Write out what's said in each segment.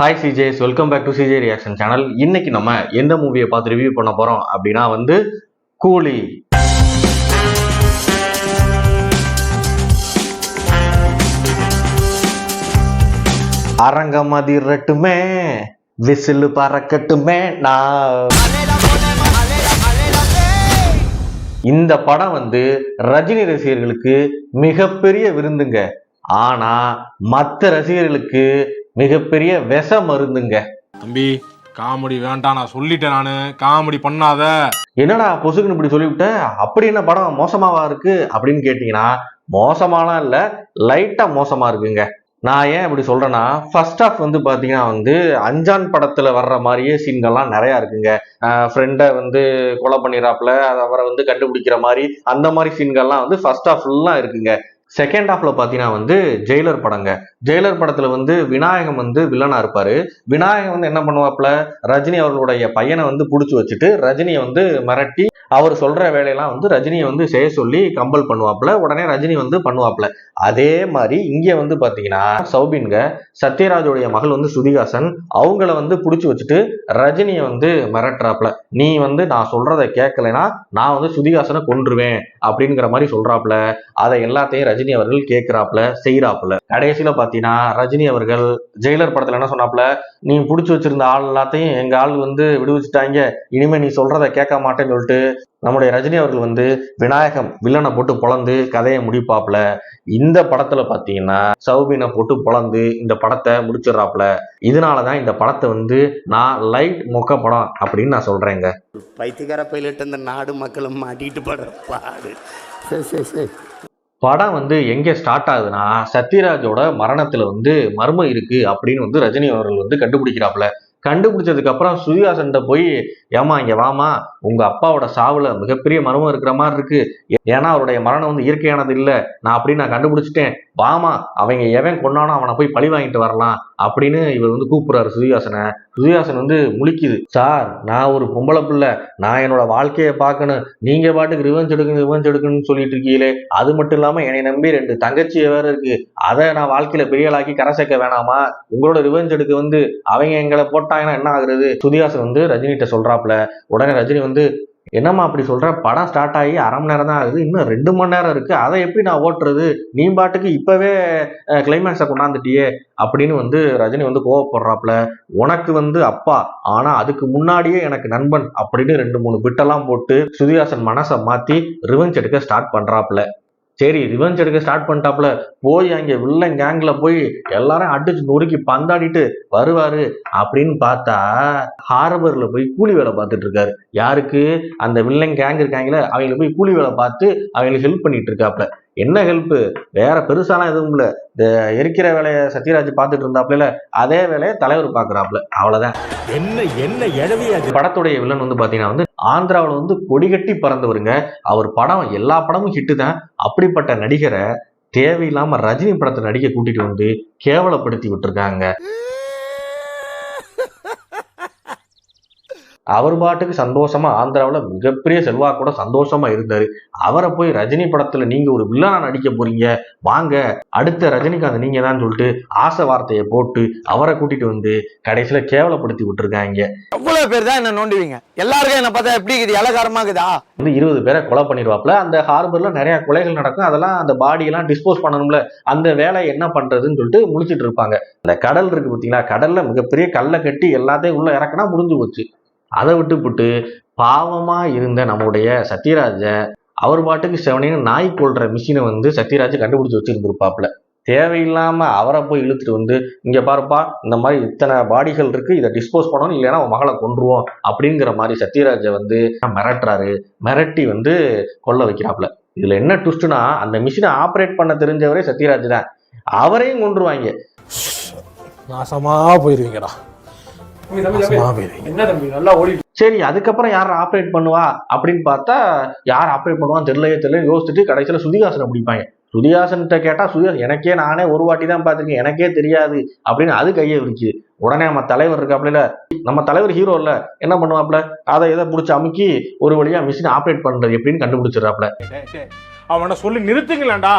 Hi CJs welcome back to CJ reaction channel இன்னைக்கு நம்ம எந்த மூவியை பார்த்து ரிவ்யூ பண்ண போறோம் அப்படின்னா வந்து கூலி. அரங்கம் அதிரட்டுமே விசிலு பறக்கட்டுமே நான். இந்த படம் வந்து ரஜினி ரசிகர்களுக்கு மிகப்பெரிய விருந்துங்க. ஆனா மற்ற ரசிகர்களுக்கு மிகப்பெரிய விஷ மருந்துங்க தம்பி காமெடி வேண்டாம் நான் சொல்லிட்டேன் நானு. காமெடி பண்ணாத. என்னடா பொசுக்குன்னு இப்படி சொல்லிவிட்ட? அப்படி என்ன படம் மோசமாவா இருக்கு? அப்படின்னு கேட்டீங்கன்னா மோசமாலாம் இல்ல லைட்டா மோசமா இருக்குங்க. நான் ஏன் இப்படி சொல்றேன்னா ஃபர்ஸ்ட் ஆஃப் வந்து பாத்தீங்கன்னா வந்து அஞ்சான் படத்துல வர்ற மாதிரியே சீன்கள்லாம் நிறைய இருக்குங்க. ஃப்ரெண்டை வந்து கொலை பண்ணிடுறாப்புல அவரை வந்து கண்டுபிடிக்கிற மாதிரி அந்த மாதிரி சீன்கள்லாம் வந்து ஃபர்ஸ்ட் ஆஃப் ஃபுல்லாக இருக்குங்க. செகண்ட் ஹாஃப்ல பார்த்தீங்கன்னா வந்து ஜெயிலர் படங்க. ஜெயிலர் படத்துல வந்து விநாயகம் வந்து வில்லனா இருப்பாரு. விநாயகம் வந்து என்ன பண்ணுவாப்புல? ரஜினி அவர்களுடைய பையனை வந்து பிடிச்சி வச்சுட்டு ரஜினியை வந்து மிரட்டி அவர் சொல்ற வேலையெல்லாம் வந்து ரஜினியை வந்து செய்ய சொல்லி கம்பல் பண்ணுவாப்புல. உடனே ரஜினி வந்து பண்ணுவாப்புல. அதே மாதிரி இங்க வந்து பாத்தீங்கன்னா சௌபின்க சத்யராஜுடைய மகள் வந்து சுதிகாசன் அவங்கள வந்து புடிச்சு வச்சுட்டு ரஜினியை வந்து மிரட்டுறாப்புல. நீ வந்து நான் சொல்றதை கேட்கலைன்னா நான் வந்து சுதிகாசனை கொன்றுவேன் அப்படிங்கிற மாதிரி சொல்றாப்புல. அதை எல்லாத்தையும் ரஜினி அவர்கள் கேட்கிறாப்புல செய்யறாப்புல கடைசியில பாத்தீங்கன்னா ரஜினி அவர்கள் ஜெயிலர் படத்துல என்ன சொன்னாப்புல? நீ புடிச்சு வச்சிருந்த ஆள் எல்லாத்தையும் எங்க ஆள் வந்து விடுவிச்சுட்டாங்க. இனிமே நீ சொல்றதை கேட்க மாட்டேன்னு சொல்லிட்டு நம்முடைய ரஜினி அவர்கள் வந்து விநாயகம் வில்லனை போட்டு பொளந்து கதையை முடிப்பாப்புல. இந்த படத்துல பாத்தீங்கன்னா சௌபினை போட்டு பொளந்து இந்த படத்தை முடிச்சிடுறாப்புல. இதனாலதான் இந்த படத்தை வந்து நான் லைட் மொக்க படம் அப்படின்னு நான் சொல்றேங்க. பைத்தியக்கார பைலட் இந்த நாடு மக்களும் மாட்டிட்டு படுற பாடு. சரி சரி சரி. படம் வந்து எங்க ஸ்டார்ட் ஆகுதுன்னா சத்யராஜோட மரணத்துல வந்து மர்மம் இருக்கு அப்படின்னு வந்து ரஜினி அவர்கள் வந்து கண்டுபிடிக்கிறாப்புல. கண்டுபிடிச்சதுக்கு அப்புறம் சுயாசன்ட்ட போய் ஏமா இங்க வாமா உங்க அப்பாவோட சாவுல மிகப்பெரிய மர்மம் இருக்கிற மாதிரி இருக்கு. ஏன்னா அவருடைய மரணம் வந்து இயற்கையானது இல்லை. நான் அப்படின்னு நான் கண்டுபிடிச்சிட்டேன். வாமா அவங்க எவன் கொண்டானோ அவனை போய் பழி வாங்கிட்டு வரலாம். அப்படின்னு இவர் வந்து கூப்பிடுறாரு சுதிகாசனை சுதிகாசன் வந்து முழிக்குது. சார் நான் ஒரு பொம்பளை பிள்ளை. நான் என்னோட வாழ்க்கையை பார்க்கணும். நீங்க பாட்டுக்கு ரிவெஞ்ச் எடுக்கணும் ரிவெஞ்ச் எடுக்கணும்னு சொல்லிட்டு இருக்கீங்களே. அது மட்டும் இல்லாம என்னை நம்பி ரெண்டு தங்கச்சி வேற இருக்கு. அதை நான் வாழ்க்கையில பெரியலாக்கி கரை சேர்க்க வேணாமா? உங்களோட ரிவெஞ்ச் எடுக்க வந்து அவங்க எங்களை போட்டாங்கன்னா என்ன ஆகுறது? சுதிகாசன் வந்து ரஜினிகிட்ட சொல்றாப்ல உடனே ரஜினி வந்து என்னம்மா அப்படி சொல்கிற படம் ஸ்டார்ட் ஆகி அரை மணி நேரம் தான் ஆகுது. இன்னும் ரெண்டு மணி நேரம் இருக்குது அதை எப்படி நான் ஓட்டுறது? நீ பாட்டுக்கு இப்போவே கிளைமேக்ஸை கொண்டாந்துட்டியே அப்படின்னு வந்து ரஜினி வந்து கோவப்படுறாப்புல. உனக்கு வந்து அப்பா ஆனால் அதுக்கு முன்னாடியே எனக்கு நண்பன் அப்படின்னு ரெண்டு மூணு பிட்டெல்லாம் போட்டு சுதிகாசன் மனசை மாற்றி ரிவெஞ்ச் எடுக்க ஸ்டார்ட் பண்ணுறாப்புல சரி ரிவெஞ்ச் எடுக்க ஸ்டார்ட் பண்ணிட்டாப்ல போய் அங்கே வில்லன் கேங்கில் போய் எல்லாரும் அடிச்சு நொறுக்கி பந்தாடிட்டு வருவாரு அப்படின்னு பார்த்தா ஹார்பர்ல போய் கூலி வேலை பார்த்துட்டு இருக்காரு. யாருக்கு? அந்த வில்லன் கேங் இருக்காங்களே அவங்கள போய் கூலி வேலை பார்த்து அவங்களுக்கு ஹெல்ப் பண்ணிட்டு இருக்காப்ல என்ன ஹெல்ப் வேற பெருசாலாம் எதுவும் இல்ல. இந்த எரிக்கிற வேலையை சத்யராஜ் பார்த்துட்டு இருந்தாப்ல அதே வேலையை தலைவர் பாக்குறாப்ல அவ்வளவுதான். என்ன என்ன எழவியாது படத்துடைய வில்லன் வந்து பாத்தீங்கன்னா வந்து ஆந்திராவுல வந்து கொடிகட்டி பறந்தவருங்க. அவர் படம் எல்லா படமும் ஹிட்டு தான். அப்படிப்பட்ட நடிகரை தேவையில்லாம ரஜினி படத்தை நடிக்க கூட்டிட்டு வந்து கேவலப்படுத்தி விட்டுருக்காங்க. அவர் பாட்டுக்கு சந்தோஷமா ஆந்திராவில் மிகப்பெரிய செல்வாக்கூட சந்தோஷமா இருந்தாரு. அவரை போய் ரஜினி படத்துல நீங்க ஒரு வில்லனா நடிக்க போறீங்க. வாங்க அடுத்த ரஜினிகாந்த் நீங்க தான் சொல்லிட்டு ஆசை வார்த்தையை போட்டு அவரை கூட்டிட்டு வந்து கடைசியில கேவலப்படுத்தி விட்டுருக்காங்க. எவ்வளவு பேர் தான் என்ன நோண்டுவீங்க? எல்லாருக்கும் என்ன பார்த்தா எப்படி இருக்குது? இலகாரமா இருக்குதா வந்து இருபது பேரை கொலை பண்ணிடுவாப்ல அந்த ஹார்பர்ல நிறைய கொலைகள் நடக்கும். அதெல்லாம் அந்த பாடியெல்லாம் டிஸ்போஸ் பண்ணணும்ல. அந்த வேலை என்ன பண்றதுன்னு சொல்லிட்டு முழிச்சிட்டு இருப்பாங்க. அந்த கடல் இருக்கு பார்த்தீங்களா? கடல்ல மிகப்பெரிய கல்லை கட்டி எல்லாத்தையும் உள்ள இறக்குனா முடிஞ்சு போச்சு. அதை விட்டுப்புட்டு பாவமாக இருந்த நம்முடைய சத்யராஜ அவர் பாட்டுக்கு செவனையும் நாய் கொள்ற மிஷினை வந்து சத்யராஜ் கண்டுபிடிச்சி வச்சுருந்துருப்பாப்புல. தேவையில்லாமல் அவரை போய் இழுத்துட்டு வந்து இங்கே பாருப்பா இந்த மாதிரி இத்தனை பாடிகள் இருக்குது இதை டிஸ்போஸ் பண்ணணும் இல்லைன்னா அவன் மகளை கொன்றுவோம் அப்படிங்கிற மாதிரி சத்யராஜை வந்து மிரட்டுறாரு. மிரட்டி வந்து கொல்ல வைக்கிறாப்புல. இதில் என்ன ட்விஸ்ட்னா அந்த மிஷினை ஆப்ரேட் பண்ண தெரிஞ்சவரே சத்யராஜ் தான். அவரையும் கொன்றுவாங்க. நாசமாக போயிருவீங்கடா. சரி அதுக்கப்புறம் யார் ஆப்ரேட் பண்ணுவா அப்படின்னு பார்த்தா யார் ஆப்ரேட் பண்ணுவான்னு தெரியலையே தெரியல யோசிச்சுட்டு கடைசியில சுதிகாசனை பிடிப்பாங்க. சுதிகாசன்கிட்ட கேட்டா சுதிகாசன் எனக்கே நானே ஒரு வாட்டி தான் பார்த்திருக்கேன் எனக்கே தெரியாது அப்படின்னு அது கையை விரிக்குது. உடனே நம்ம தலைவர் இருக்காப்ல நம்ம தலைவர் ஹீரோ இல்ல என்ன பண்ணுவாப்ல அதை இதை பிடிச்சி அமுக்கி ஒரு வழியா மிஷின் ஆப்ரேட் பண்றது எப்படின்னு கண்டுபிடிச்சிடறாப்ல அவனை சொல்லி நிறுத்துங்களேன்டா.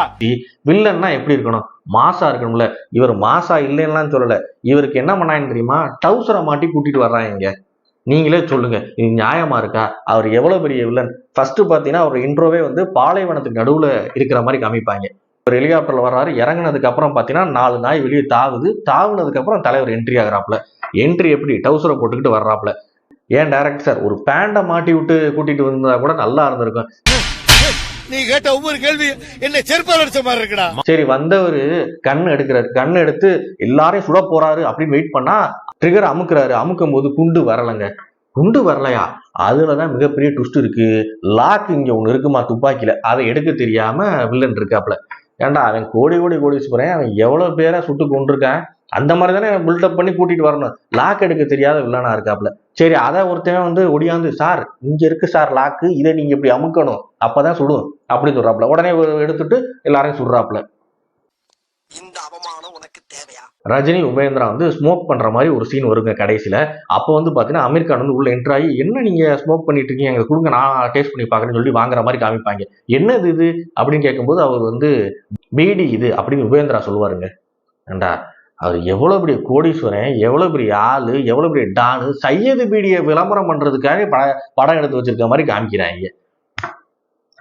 வில்லன்னா எப்படி இருக்கணும்? மாசா இருக்கணும்ல. இவர் மாசா இல்லைன்னுலாம் சொல்லல. இவருக்கு என்ன பண்ணாங்க தெரியுமா? டவுசரை மாட்டி கூட்டிட்டு வர்றாங்க நீங்களே சொல்லுங்க. இது நியாயமா இருக்கா? அவர் எவ்வளவு பெரிய வில்லன்? ஃபர்ஸ்ட் பாத்தீங்கன்னா அவர் இன்ட்ரோவே வந்து பாலைவனத்துக்கு நடுவுல இருக்கிற மாதிரி காமிப்பாங்க. ஒரு ஹெலிகாப்டர்ல வர்றாரு. இறங்கினதுக்கு அப்புறம் பாத்தீங்கன்னா நாலு நாய் வெளியே தாவுது. தாவுனதுக்கு அப்புறம் தலைவர் என்ட்ரி ஆகுறாப்ல என்ட்ரி எப்படி? டவுசரை போட்டுக்கிட்டு வர்றாப்ல ஏன் டைரக்ட் சார் ஒரு பேண்டை மாட்டி விட்டு கூட்டிட்டு வந்தா கூட நல்லா இருந்திருக்கும். நீ கேட்ட ஒவ்வொரு கேள்வி என்ன செருப்பால் அடிச்ச மாதிரி இருக்கடா. சரி வந்தவர் கண் எடுக்கிறாரு. கண் எடுத்து எல்லாரையும் சுட போறாரு அப்படின்னு வெயிட் பண்ணா ட்ரிகர் அமுக்குறாரு. அமுக்கும் போது குண்டு வரலைங்க. குண்டு வரலையா? அதுலதான் மிகப்பெரிய ட்விஸ்ட் இருக்கு. லாக் இங்க ஒண்ணு இருக்குமா? துப்பாக்கியில. அதை எடுக்க தெரியாம வில்லன் இருக்காப்ல ஏன்டா அவன் கோடி கோடி கோடீஸ்வரன் அவன் எவ்வளவு பேரை சுட்டு கொண்டிருக்கான் அந்த மாதிரி தானே பில்டப் பண்ணி கூட்டிட்டு வரணும். லாக் எடுக்க தெரியாத வில்லனா இருக்காப்ல சரி அதை ஒருத்தன் வந்து ஒடியாந்து சார் இங்க இருக்கு சார் லாக்கு இதை நீங்க இப்படி அமுக்கணும். அப்பதான் சுடும் அப்படின்னு சொல்றாப்ல உடனே எடுத்துட்டு எல்லாரையும் சுடுறாப்ல இந்த அவமானம் உனக்கு தேவையா? ரஜினி உபேந்திரா வந்து ஸ்மோக் பண்ற மாதிரி ஒரு சீன் வருங்க கடைசியில. அப்போ வந்து பாத்தீங்கன்னா அமீர் கான் வந்து உள்ள என்ட்ரு ஆகி என்ன நீங்க ஸ்மோக் பண்ணிட்டு இருக்கீங்க? எங்களுக்கு கொடுங்க நான் டேஸ்ட் பண்ணி பாக்குறேன்னு சொல்லி வாங்குற மாதிரி காமிப்பாங்க. என்னது இது? அப்படின்னு கேட்கும்போது அவர் வந்து பீடி இது அப்படின்னு உபேந்திரா சொல்லுவாருங்க. ஏண்டா? அவர் எவ்வளோ பெரிய கோடீஸ்வரன் எவ்வளோ பெரிய ஆளு எவ்வளோ பெரிய டானு சையது பீடியை விளம்பரம் பண்ணுறதுக்காக பட படம் எடுத்து வச்சிருக்க மாதிரி காமிக்கிறாங்க.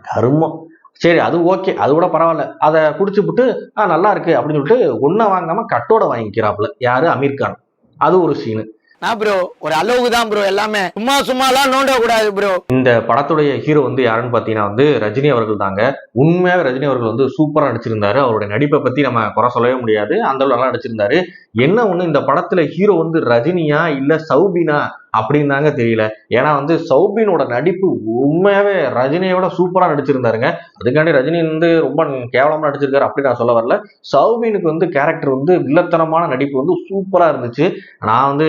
கருமம். சரி அது ஓகே அது கூட பரவாயில்ல. அதை குடிச்சுப்புட்டு ஆ நல்லா இருக்கு அப்படின்னு சொல்லிட்டு ஒன்றை வாங்காமல் கட்டோட வாங்கிக்கிறாப்புல. யார்? அமீர்கான் அது ஒரு சீனு நான் ப்ரோ ஒரு அளவுக்கு தான் ப்ரோ எல்லாமே. சும்மா சும்மாலாம் நோண்ட கூடாது ப்ரோ இந்த படத்துடைய ஹீரோ வந்து யாருன்னு பார்த்தீங்கன்னா வந்து ரஜினி அவர்கள் தாங்க. உண்மையாக ரஜினி அவர்கள் வந்து சூப்பராக நடிச்சிருந்தாரு. அவருடைய நடிப்பை பற்றி நம்ம குறை சொல்லவே முடியாது. அந்த அளவு நல்லா நடிச்சிருந்தாரு. என்ன ஒன்று இந்த படத்தில் ஹீரோ வந்து ரஜினியா இல்லை சௌபினா? அப்படின்னு தாங்க தெரியல. ஏன்னா வந்து சௌபினோட நடிப்பு உண்மையாவே ரஜினியோட சூப்பரா நடிச்சிருந்தாருங்க. அதுக்காண்டி ரஜினி வந்து ரொம்ப கேவலமா நடிச்சிருக்காரு அப்படி நான் சொல்ல வரல. சௌபினுக்கு வந்து கேரக்டர் வந்து வில்லத்தனமான நடிப்பு வந்து சூப்பரா இருந்துச்சு. நான் வந்து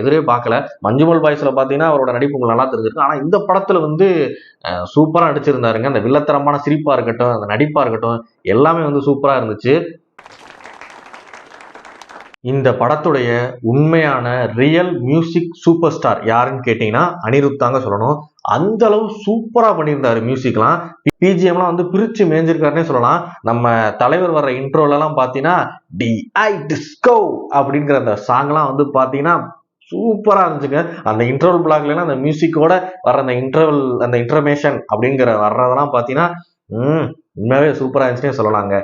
எதிரே பார்க்கல. மஞ்சுமல் பாய்ஸ்ல பாத்தீங்கன்னா அவரோட நடிப்பு உங்களுக்கு நல்லா தெரிஞ்சிருக்கு ஆனா இந்த படத்துல வந்து சூப்பரா நடிச்சிருந்தாருங்க. அந்த வில்லத்தனமான சிரிப்பா இருக்கட்டும் அந்த நடிப்பா இருக்கட்டும் எல்லாமே வந்து சூப்பரா இருந்துச்சு. இந்த படத்துடைய உண்மையான ரியல் மியூசிக் சூப்பர் ஸ்டார் யாருன்னு கேட்டீங்கன்னா அனிருத் தாங்க சொல்லணும். அந்த அளவு சூப்பரா பண்ணியிருந்தாரு மியூசிக்லாம் பிஜிஎம்லாம் வந்து பிரிச்சு மேய்ஞ்சிருக்காருன்னே சொல்லலாம். நம்ம தலைவர் வர்ற இன்ட்ரோல எல்லாம் பாத்தீங்கன்னா டி ஐ டிஸ்கோ அப்படிங்கிற அந்த சாங்லாம் வந்து பாத்தீங்கன்னா சூப்பராக இருந்துச்சுங்க. அந்த இன்டர்வல் பிளாக்லாம் அந்த மியூசிக்கோட வர அந்த இன்டர்வல் அந்த இன்ஃபர்மேஷன் அப்படிங்கிற வர்றதெல்லாம் பார்த்தீங்கன்னா ம் சூப்பராக இருந்துச்சுன்னே சொல்லலாங்க.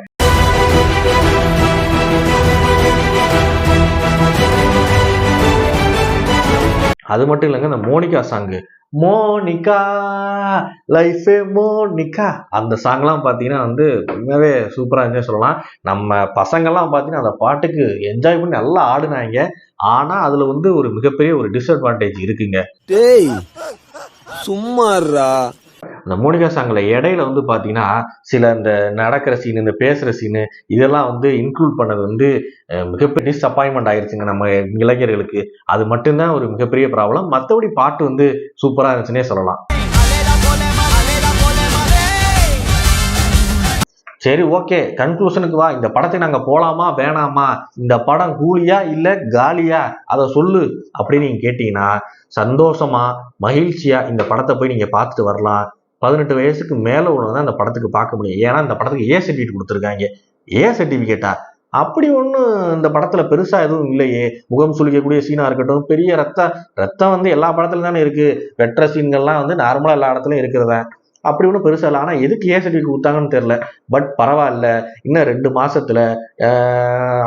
அது மட்டும் இல்லைங்க இந்த மோனிகா சாங்கு மோனிகா லைஃபே மோனிகா. அந்த சாங்லாம் பார்த்தீங்கன்னா வந்து உண்மையாகவே சூப்பராக இருந்துச்சு சொல்லலாம். நம்ம பசங்கள்லாம் பார்த்தீங்கன்னா அந்த பாட்டுக்கு என்ஜாய் பண்ணி நல்லா ஆடுனாங்க. ஆனால் அதில் வந்து ஒரு மிகப்பெரிய ஒரு டிஸ்அட்வான்டேஜ் இருக்குங்க. டேய் சும்மாறா அந்த மூனிகா சாங்ல இடையில வந்து பார்த்தீங்கன்னா சில இந்த நடக்கிற சீனு இந்த பேசுகிற சீனு இதெல்லாம் வந்து இன்க்ளூட் பண்ணது வந்து மிகப்பெரிய டிஸ்அப்பாயின்மெண்ட் ஆயிருச்சுங்க நம்ம இளைஞர்களுக்கு. அது மட்டும்தான் ஒரு மிகப்பெரிய ப்ராப்ளம் மற்றபடி பாட்டு வந்து சூப்பராக இருந்துச்சுன்னே சொல்லலாம். சரி ஓகே கன்க்ளூஷனுக்கு வா. இந்த படத்தை நாங்கள் போகலாமா வேணாமா? இந்த படம் கூலியா இல்லை காலியா? அதை சொல்லு அப்படின்னு நீங்கள் கேட்டிங்கன்னா சந்தோஷமா மகிழ்ச்சியா இந்த படத்தை போய் நீங்கள் பார்த்துட்டு வரலாம். பதினெட்டு வயசுக்கு மேலே ஒன்று தான் அந்த படத்துக்கு பார்க்க முடியும். ஏன்னா இந்த படத்துக்கு ஏ சர்டிஃபிகேட் கொடுத்துருக்காங்க. ஏ சர்டிஃபிகேட்டா அப்படி ஒன்றும் இந்த படத்தில் பெருசாக எதுவும் இல்லையே. முகம் சுழிக்கக்கூடிய சீனாக இருக்கட்டும் பெரிய ரத்தம் ரத்தம் வந்து எல்லா படத்துலையும் தானே இருக்குது வெற்ற சீன்கள்லாம் வந்து நார்மலாக எல்லா இடத்துலையும் இருக்கிறதா? அப்படி ஒன்றும் பெருசாக இல்லை. ஆனால் எதுக்கு ஏ சர்டிஃபிகேட் கொடுத்தாங்கன்னு தெரில பட் பரவாயில்ல. இன்னும் ரெண்டு மாசத்துல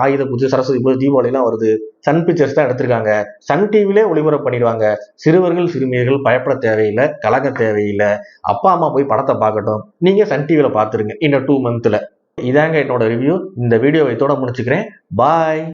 ஆயுத பூஜை சரஸ்வதி பூஜை தீபாவளிலாம் வருது. சன் பிக்சர்ஸ் தான் எடுத்திருக்காங்க. சன் டிவிலே ஒளிபரப்பு பண்ணிடுவாங்க சிறுவர்கள் சிறுமியர்கள் பயப்பட தேவையில்லை கலங்க தேவையில்லை. அப்பா அம்மா போய் படத்தை பார்க்கட்டும். நீங்கள் சன் டிவியில் பார்த்துருங்க. இன்னும் டூ மந்த்தில் இதாங்க என்னோட ரிவ்யூ இந்த வீடியோவை இதோட முடிச்சுக்கிறேன். பாய்